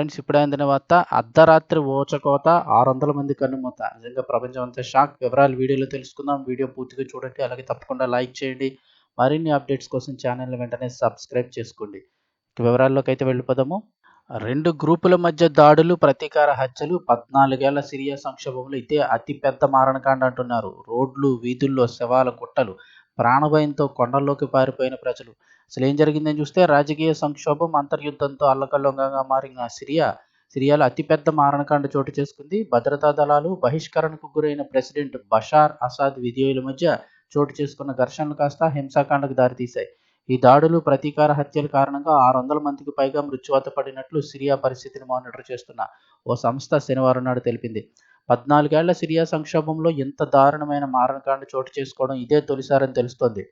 Friends ఇప్పుడైన వార్త అర్ధరాత్రి ఓచకోత ఆరు వందల మంది కన్నుమూత నిజంగా ప్రపంచం అంతా షాక్. వివరాలు వీడియోలో తెలుసుకుందాం. వీడియో పూర్తిగా చూడండి. అలాగే తప్పకుండా లైక్ చేయండి. మరిన్ని అప్డేట్స్ కోసం ఛానల్ వెంటనే సబ్స్క్రైబ్ చేసుకోండి. వివరాల్లోకి అయితే వెళ్ళిపోదాము. రెండు గ్రూపుల మధ్య దాడులు ప్రతీకార హత్యలు పద్నాలుగేళ్ళ సిరియా సంక్షోభంలో ఇదే అతిపెద్ద మారణకాండ అంటున్నారు. రోడ్లు వీధుల్లో శవాల గుట్టలు ప్రాణభయంతో కొండల్లోకి పారిపోయిన ప్రజలు. అసలు ఏం జరిగిందని చూస్తే రాజకీయ సంక్షోభం అంతర్యుద్ధంతో అల్లకల్లంగా మారిన సిరియా సిరియాలో అతిపెద్ద మారణకాండ చోటు చేసుకుంది. భద్రతా దళాలు బహిష్కరణకు గురైన ప్రెసిడెంట్ బషార్ అసాద్ విధేయుల మధ్య చోటు చేసుకున్న ఘర్షణలు కాస్త హింసాకాండకు దారితీశాయి. ఈ దాడులు ప్రతీకార హత్యల కారణంగా ఆరు వందల మందికి పైగా మృత్యువాత పడినట్లు సిరియా పరిస్థితిని మానిటర్ చేస్తున్న ఓ సంస్థ శనివారం నాడు తెలిపింది. పద్నాలుగేళ్ళ సిరియా సంక్షోభంలో ఎంత దారుణమైన మారణకాండ చోటు చేసుకోవడం ఇదే తొలిసారని తెలుస్తోంది.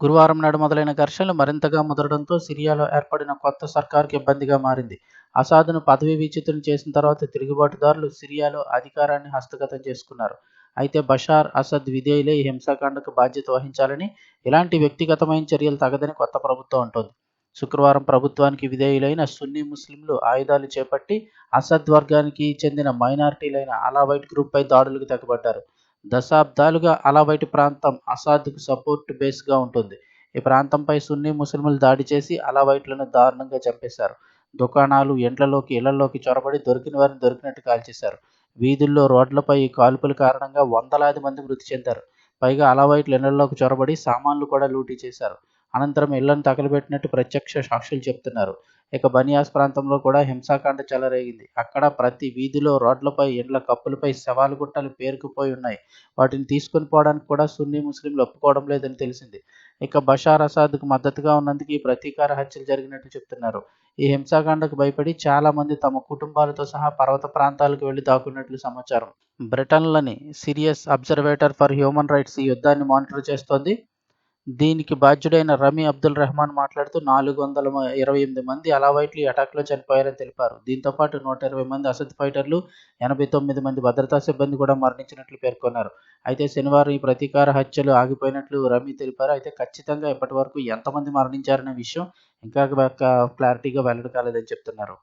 గురువారం నాడు మొదలైన ఘర్షణలు మరింతగా ముదరడంతో సిరియాలో ఏర్పడిన కొత్త సర్కార్కి ఇబ్బందిగా మారింది. అసాదును పదవీ విచిత్రం చేసిన తర్వాత తిరుగుబాటుదారులు సిరియాలో అధికారాన్ని హస్తగతం చేసుకున్నారు. అయితే బషార్ అసద్ విధేయులే ఈ హింసాకాండకు బాధ్యత వహించాలని ఇలాంటి వ్యక్తిగతమైన చర్యలు తగదని కొత్త ప్రభుత్వం అంటోంది. శుక్రవారం ప్రభుత్వానికి విధేయులైన సున్నీ ముస్లింలు ఆయుధాలు చేపట్టి అసద్ వర్గానికి చెందిన మైనారిటీలైన అలావైట్ గ్రూప్పై దాడులకు తెగబడ్డారు. దశాబ్దాలుగా అలావైట్ ప్రాంతం అసాద్కు సపోర్ట్ బేస్గా ఉంటుంది. ఈ ప్రాంతంపై సున్నీ ముస్లింలు దాడి చేసి అలావైట్లను దారుణంగా చంపేశారు. దుకాణాలు ఎండ్లలోకి ఇళ్ళలోకి చొరబడి దొరికిన వారిని దొరికినట్టు కాల్చేశారు. వీధుల్లో రోడ్లపై ఈ కాల్పుల కారణంగా వందలాది మంది మృతి చెందారు. పైగా అలావైట్లు ఇళ్ళలోకి చొరబడి సామాన్లు కూడా లూటీ చేశారు. అనంతరం ఇళ్ళను తగలబెట్టినట్టు ప్రత్యక్ష సాక్షులు చెప్తున్నారు. ఇక బనియాస్ ప్రాంతంలో కూడా హింసాకాండ చెలరేగింది. అక్కడ ప్రతి వీధిలో రోడ్లపై ఇండ్ల కప్పులపై శవాలు గుట్టలు పేరుకుపోయి ఉన్నాయి. వాటిని తీసుకొని పోవడానికి కూడా సున్నీ ముస్లింలు ఒప్పుకోవడం లేదని తెలిసింది. ఇక బషార్ అసాద్కు మద్దతుగా ఉన్నందుకు ఈ ప్రతీకార హత్యలు జరిగినట్టు చెప్తున్నారు. ఈ హింసాకాండకు భయపడి చాలా మంది తమ కుటుంబాలతో సహా పర్వత ప్రాంతాలకు వెళ్ళి దాక్కున్నట్లు సమాచారం. బ్రిటన్లోని Syrian observatory for human rights ఈ యుద్ధాన్ని మానిటర్ చేస్తోంది. దీనికి బాధ్యుడైన రమీ అబ్దుల్ రెహమాన్ మాట్లాడుతూ నాలుగు వందల ఇరవై ఎనిమిది మంది అలావైట్లు ఈ అటాక్లో చనిపోయారని తెలిపారు. దీంతో పాటు నూట ఇరవై మంది అసద్ ఫైటర్లు ఎనభై తొమ్మిది మంది భద్రతా సిబ్బంది కూడా మరణించినట్లు పేర్కొన్నారు. అయితే శనివారం ఈ ప్రతీకార హత్యలు ఆగిపోయినట్లు రమీ తెలిపారు. అయితే ఖచ్చితంగా ఇప్పటి వరకు ఎంతమంది మరణించారనే విషయం ఇంకా క్లారిటీగా వెల్లడి కాలేదని చెప్తున్నారు.